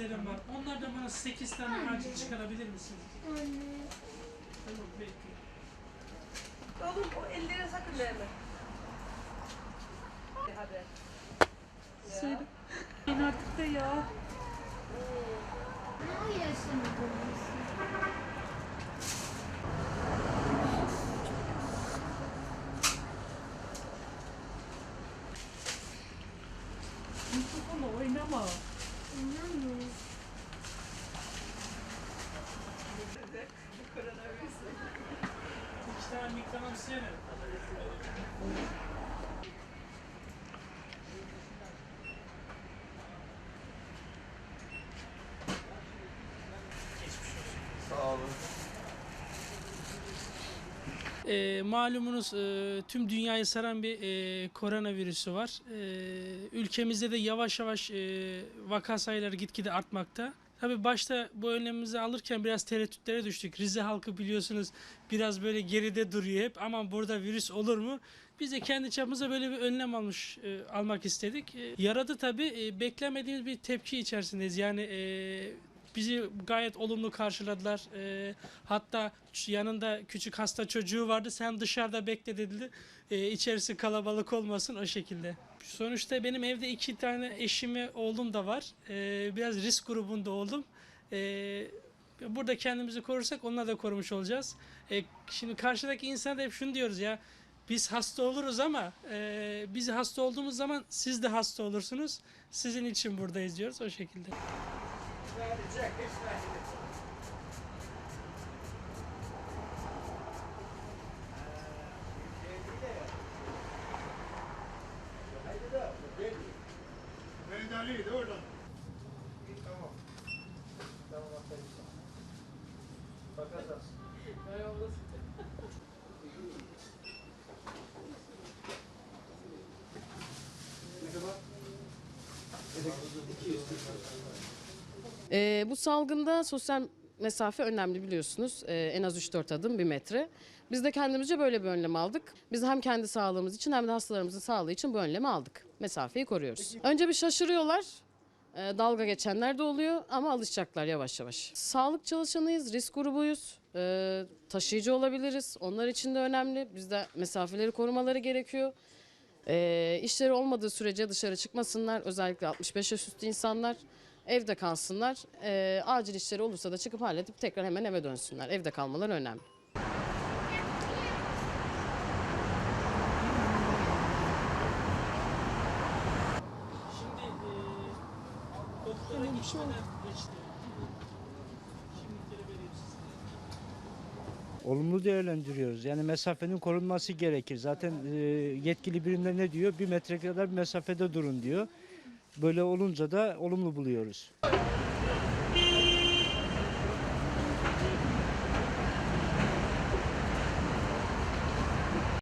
testlerim var. Onlardan bana 8 tane acil çıkarabilir misiniz? Anne. Tamam bekle. Oğlum o ellere sakın verme. Bir haber. Söyle. Beni artık da ya. Ne yaşını bulmuşsun? Mikrofonla oynama. Koronavirüs. İki tane mikronom siyene. E, malumunuz e, tüm dünyayı saran bir e, koronavirüsü var. E, ülkemizde de yavaş yavaş e, vaka sayıları gitgide artmakta. Tabii başta bu önlemimizi alırken biraz tereddütlere düştük. Rize halkı biliyorsunuz biraz böyle geride duruyor hep. Ama burada virüs olur mu? Biz de kendi çapımıza böyle bir önlem almış e, almak istedik. E, yaradı tabii. E, beklemediğimiz bir tepki içerisindeyiz. Yani e, bizi gayet olumlu karşıladılar. E, hatta yanında küçük hasta çocuğu vardı. Sen dışarıda bekle dediler. E, içerisi kalabalık olmasın o şekilde. Sonuçta benim evde iki tane eşim ve oğlum da var. E, biraz risk grubunda oldum. E, burada kendimizi korursak onları da korumuş olacağız. E, şimdi karşıdaki insana da hep şunu diyoruz ya. Biz hasta oluruz ama e, biz hasta olduğumuz zaman siz de hasta olursunuz. Sizin için buradayız diyoruz o şekilde. Mehmet Ali'ydi oradan. Tamam. Tamam aferin sana. Bakacağız. Ne kadar? 200 Ee, bu salgında sosyal mesafe önemli biliyorsunuz. Ee, en az 3-4 adım 1 metre. Biz de kendimizce böyle bir önlem aldık. Biz hem kendi sağlığımız için hem de hastalarımızın sağlığı için bu önlemi aldık. Mesafeyi koruyoruz. Önce bir şaşırıyorlar. Ee, dalga geçenler de oluyor ama alışacaklar yavaş yavaş. Sağlık çalışanıyız, risk grubuyuz. Ee, taşıyıcı olabiliriz. Onlar için de önemli. Bizde mesafeleri korumaları gerekiyor. Ee, işleri olmadığı sürece dışarı çıkmasınlar. Özellikle 65 yaş üstü insanlar evde kalsınlar. Ee, acil işleri olursa da çıkıp halledip tekrar hemen eve dönsünler. Evde kalmaları önemli. E. Olumlu değerlendiriyoruz. Yani mesafenin korunması gerekir. Zaten e, yetkili birimler ne diyor? Bir metre kadar bir mesafede durun diyor. Böyle olunca da olumlu buluyoruz.